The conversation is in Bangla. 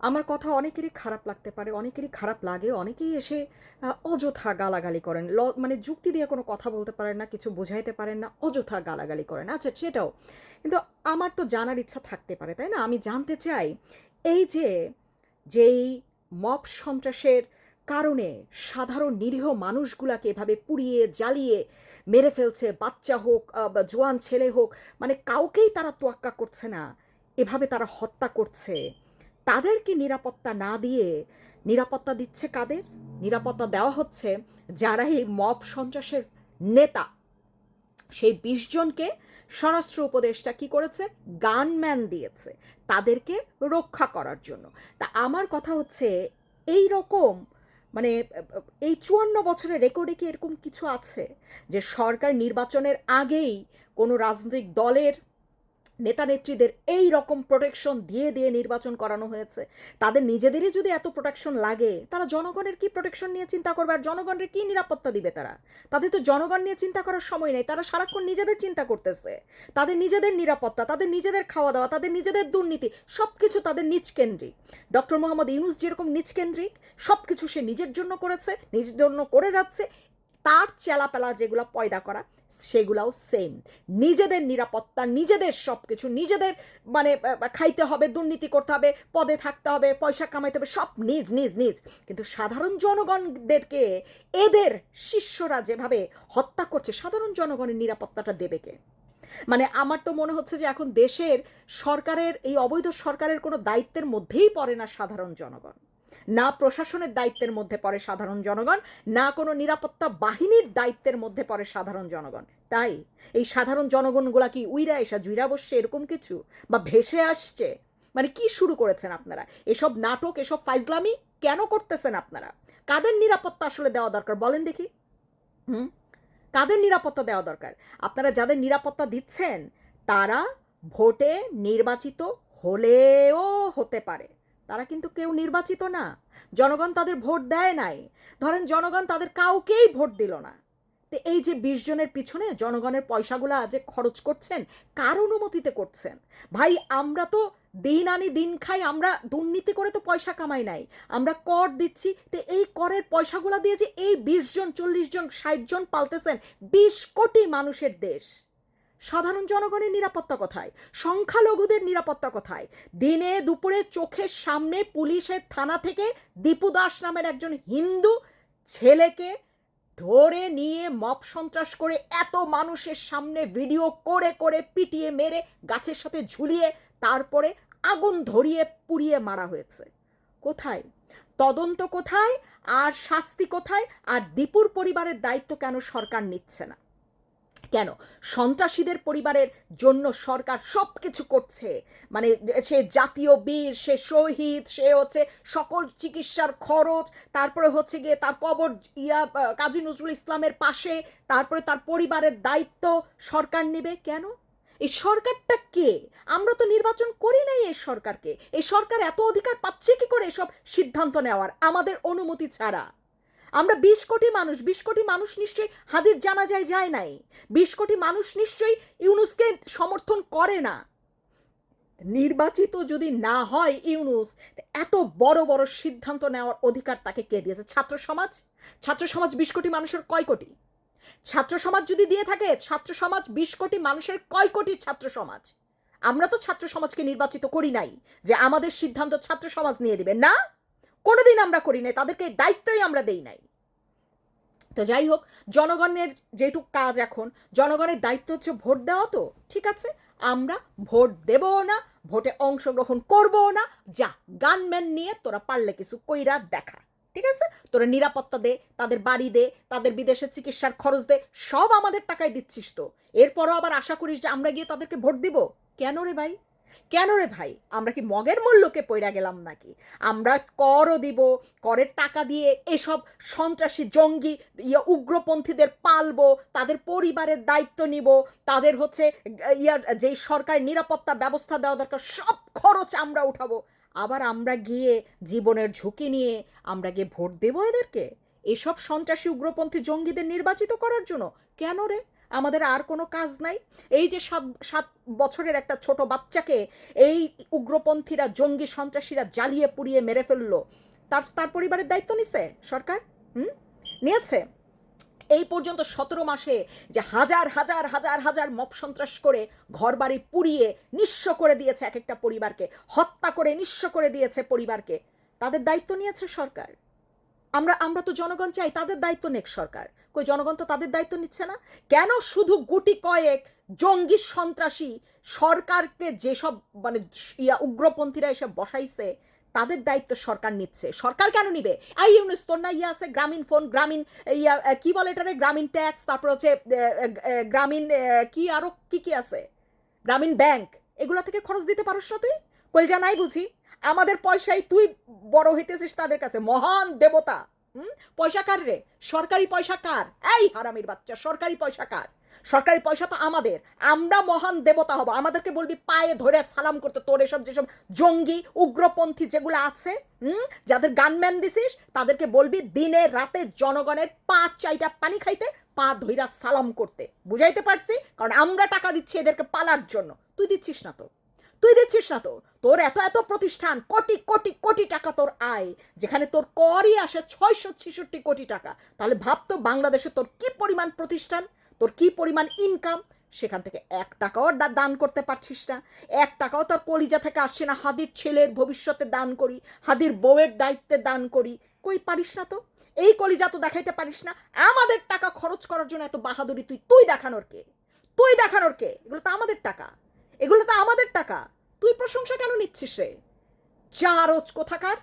আমার কথা অনেকেরই খারাপ লাগতে পারে, অনেকেরই খারাপ লাগে, অনেকেই এসে অযথা গালাগালি করেন। ল মানে যুক্তি দিয়ে কোনো কথা বলতে পারেন না, কিছু বোঝাইতে পারেন না, অযথা গালাগালি করেন। আচ্ছা সেটাও। কিন্তু আমার তো জানার ইচ্ছা থাকতে পারে, তাই না? আমি জানতে চাই, এই যে, যেই মপ সন্ত্রাসের কারণে সাধারণ নিরীহ মানুষগুলাকে এভাবে পুড়িয়ে, জ্বালিয়ে মেরে ফেলছে, বাচ্চা হোক বা জোয়ান ছেলে হোক মানে কাউকেই তারা তোয়াক্কা করছে না। এভাবে তারা হত্যা করছে। তাদেরকে নিরাপত্তা না দিয়ে নিরাপত্তা দিচ্ছে কাদের? নিরাপত্তা দেওয়া হচ্ছে যারা এই মব সন্ত্রাসের নেতা। সেই বিশ জনকে স্বরাষ্ট্র উপদেষ্টা কি করেছে? গানম্যান দিয়েছে তাদেরকে রক্ষা করার জন্য। তা আমার কথা হচ্ছে এই রকম মানে এই চুয়ান্ন বছরের রেকর্ডে কি এরকম কিছু আছে? যে সরকার নির্বাচনের আগেই কোনো রাজনৈতিক দলের নেতা নেত্রীদের এই রকম প্রোটেকশন দিয়ে দিয়ে নির্বাচন করানো হয়েছে। তাদের নিজেদেরই যদি এত প্রোটেকশন লাগে, তারা জনগণের কি প্রোটেকশন নিয়ে চিন্তা করবে আর জনগণের কি নিরাপত্তা দিবে তারা? তাদের তো জনগণ নিয়ে চিন্তা করার সময় নেই, তারা সারাক্ষণ নিজেদের চিন্তা করতেছে। তাদের নিজেদের নিরাপত্তা, তাদের নিজেদের খাওয়া দাওয়া তাদের নিজেদের দুর্নীতি সব কিছু তাদের নিজ কেন্দ্রিক। ডক্টর মোহাম্মদ ইউনুস যেরকম নিজ কেন্দ্রিক সব কিছু সে নিজের জন্য করেছে নিজের জন্য করে যাচ্ছে, তার চেলাপেলা যেগুলো পয়দা করা সেগুলাও সেম নিজেদের নিরাপত্তা, নিজেদের সব কিছু নিজেদের মানে খাইতে হবে, দুর্নীতি করতে হবে, পদে থাকতে হবে, পয়সা কামাইতে হবে, সব নিজ নিজ নিজ। কিন্তু সাধারণ জনগণদেরকে এদের শিষ্যরা যেভাবে হত্যা করছে, সাধারণ জনগণের নিরাপত্তাটা দেবে কে? মানে আমার তো মনে হচ্ছে যে এখন দেশের সরকারের, এই অবৈধ সরকারের কোনো দায়িত্বের মধ্যেই পড়ে না সাধারণ জনগণ। না প্রশাসনের দায়িত্বের মধ্যে পড়ে সাধারণ জনগণ, না কোনো নিরাপত্তা বাহিনীর দায়িত্বের মধ্যে পড়ে সাধারণ জনগণ। তাই এই সাধারণ জনগণগুলা কি উইরা এসা জুইরা বসছে এরকম কিছু? বা ভেসে আসছে? মানে কি শুরু করেছেন আপনারা? এসব নাটক, এসব ফাইজলামি কেন করতেছেন আপনারা? কাদের নিরাপত্তা আসলে দেওয়া দরকার বলেন দেখি। হুম? কাদের নিরাপত্তা দেওয়া দরকার? আপনারা যাদের নিরাপত্তা দিচ্ছেন, তারা ভোটে নির্বাচিত হলেও হতে পারে। তারা কিন্তু কেউ নির্বাচিত না। জনগণ তাদের ভোট দেয় নাই। ধরেন জনগণ তাদের কাউকেই ভোট দিল না। তো এই যে বিশ জনের পিছনে জনগণের পয়সাগুলো যে খরচ করছেন, কার অনুমতিতে করছেন? ভাই, আমরা তো দিন আনি দিন খাই, আমরা দুর্নীতি করে তো পয়সা কামাই নাই। আমরা কর দিচ্ছি, তো এই করের পয়সাগুলো দিয়ে যে এই বিশ জন, চল্লিশ জন, ষাট জন পালতেছেন, বিশ কোটি মানুষের দেশ। সাধারণ জনগণের নিরাপত্তা কোথায়? সংখ্যালঘুদের নিরাপত্তা কোথায়? দিনে দুপুরে চোখের সামনে পুলিশের থানা থেকে দীপু দাস নামের একজন হিন্দু ছেলেকে ধরে নিয়ে মপ সন্ত্রাস করে এত মানুষের সামনে ভিডিও করে করে পিটিয়ে মেরে গাছের সাথে ঝুলিয়ে তারপরে আগুন ধরিয়ে পুড়িয়ে মারা হয়েছে। কোথায়? তদন্ত কোথায়? আর শাস্তি কোথায়? আর দীপুর পরিবারের দায়িত্ব কেন সরকার নিচ্ছে না? কেন? সন্ত্রাসীদের পরিবারের জন্য সরকার সব কিছু করছে। মানে সে জাতীয় বীর, সে শহীদ, সে হচ্ছে সকল চিকিৎসার খরচ, তারপরে হচ্ছে গিয়ে তার কবর ইয়া কাজী নজরুল ইসলামের পাশে, তারপরে তার পরিবারের দায়িত্ব সরকার নেবে কেন? এই সরকারটা কে? আমরা তো নির্বাচন করি নাই এই সরকারকে। এই সরকার এত অধিকার পাচ্ছে কি করে এসব সিদ্ধান্ত নেওয়ার? আমাদের অনুমতি ছাড়া। আমরা বিশ কোটি মানুষ, বিশ কোটি মানুষ নিশ্চয়ই হাদির জানাজায় যায় নাই। বিশ কোটি মানুষ নিশ্চয়ই ইউনুসকে সমর্থন করে না। নির্বাচিত যদি না হয় ইউনুস এত বড় বড় সিদ্ধান্ত নেওয়ার অধিকার তাকে কে দিয়েছে? ছাত্র সমাজ? ছাত্র সমাজ বিশ কোটি মানুষের কয় কোটি? ছাত্র সমাজ যদি দিয়ে থাকে, ছাত্র সমাজ বিশ কোটি মানুষের কয় কোটি ছাত্র সমাজ? আমরা তো ছাত্র সমাজকে নির্বাচিত করি নাই যে আমাদের সিদ্ধান্ত ছাত্র সমাজ নিয়ে দিবে, না? কোনোদিন আমরা করি নাই, তাদেরকে দায়িত্বই আমরা দেই নাই। তো যাই হোক, জনগণের যেটুক কাজ এখন, জনগণের দায়িত্ব হচ্ছে ভোট দেওয়া তো, ঠিক আছে? আমরা ভোট দেবও না, ভোটে অংশগ্রহণ করবও না, যা গানম্যান নিয়ে তোরা পারলে কিছু কইরা দেখা, ঠিক আছে? তোরা নিরাপত্তা দে, তাদের বাড়ি দে, তাদের বিদেশে চিকিৎসার খরচ দে, সব আমাদের টাকায় দিচ্ছিস তো। এরপরও আবার আশা করিস যে আমরা গিয়ে তাদেরকে ভোট দিব? কেন রে ভাই? কেন রে ভাই? আমরা কি মগের মূল্যকে পইরা গেলাম নাকি? আমরা করও দিব, করের টাকা দিয়ে এসব সন্ত্রাসী, জঙ্গি, ইয়া উগ্রপন্থীদের পালবো, তাদের পরিবারের দায়িত্ব নিব, তাদের হচ্ছে ইয়ার যেই সরকারি নিরাপত্তা ব্যবস্থা দেওয়া দরকার, সব খরচ আমরা উঠাবো। আবার আমরা গিয়ে জীবনের ঝুঁকি নিয়ে আমরা গিয়ে ভোট দেবো এদেরকে? এসব সন্ত্রাসী, উগ্রপন্থী, জঙ্গিদের নির্বাচিত করার জন্য? কেন রে? আমাদের আর কোনো কাজ নাই। এই যে সাত সাত বছরের একটা ছোট বাচ্চাকে এই উগ্রপন্থীরা, জঙ্গি সন্ত্রাসীরা জ্বালিয়ে পুড়িয়ে মেরে ফেলল, তার তার পরিবারের দায়িত্ব নিছে সরকার? হুম? নিয়েছে? এই পর্যন্ত সতেরো মাসে যে হাজার হাজার হাজার হাজার মপ সন্ত্রাস করে ঘরবাড়ি পুড়িয়ে নিঃস্ব করে দিয়েছে এক একটা পরিবারকে, হত্যা করে নিঃস্ব করে দিয়েছে পরিবারকে। তাদের দায়িত্ব নিয়েছে সরকার। আমরা আমরা তো জনগণ চাই, তাদের দায়িত্ব নেক সরকার। কই, জনগণ তো তাদের দায়িত্ব নিচ্ছে না। কেন শুধু গুটি কয়েক জঙ্গি সন্ত্রাসী সরকারকে যেসব মানে ইয়া উগ্রপন্থীরা এসে বসাইছে, তাদের দায়িত্ব সরকার নিচ্ছে। সরকার কেন নিবে? আই, ইউনিস, তোর না ইয়া আছে, গ্রামীণ ফোন, গ্রামীণ ইয়া কি বলে এটারে? গ্রামীণ ট্যাক্স, তারপর হচ্ছে গ্রামীণ কি আরও কি কি আছে? গ্রামীণ ব্যাংক, এগুলা থেকে খরচ দিতে পারস না তুই? কলজা নাই বুঝি। আমাদের পয়সায় তুই বড় হইতেছিস তাদের কাছে। মহান দেবতা। পয়সা কার রে? সরকারি পয়সা কার? এই হারামির বাচ্চা, সরকারি পয়সা কার? সরকারি পয়সা তো আমাদের। আমরা মহান দেবতা হব। আমাদেরকে বলবি পায়ে ধরে সালাম করতে, তোর এসব যেসব জঙ্গি, উগ্রপন্থী যেগুলো আছে, হুম? যাদের গানম্যান দিছিস, তাদেরকে বলবি দিনে রাতে জনগণের পা চাইটা পানি খাইতে, পা ধইরা সালাম করতে। বুঝাইতে পারছি? কারণ আমরা টাকা দিচ্ছি এদেরকে পালার জন্য। তুই দিচ্ছিস না তো। তুই দিচ্ছিস না তো? তোর এত এত প্রতিষ্ঠান, কোটি কোটি কোটি টাকা তোর আয়, যেখানে তোর করই আসে ছয়শো ছেষট্টি কোটি টাকা। তাহলে ভাব তো বাংলাদেশে তোর কি পরিমাণ প্রতিষ্ঠান? তোর কি পরিমাণ ইনকাম সেখান থেকে এক টাকাও দান করতে পারছিস না। এক টাকাও তোর কলিজা থেকে আসছে না। হাদির ছেলের ভবিষ্যতে দান করি, হাদির বউয়ের দায়িত্বে দান করি। কই পারিস না তো? এই কলিজা তো দেখাইতে পারিস না। আমাদের টাকা খরচ করার জন্য এত বাহাদুরি তুই তুই দেখানোর কে? তুই দেখানোর কে? এগুলো তো আমাদের টাকা। এগুলো তো আমাদের টাকা। তুই প্রশংসা কেন নিচ্ছিস রে? চারজ কোথাকার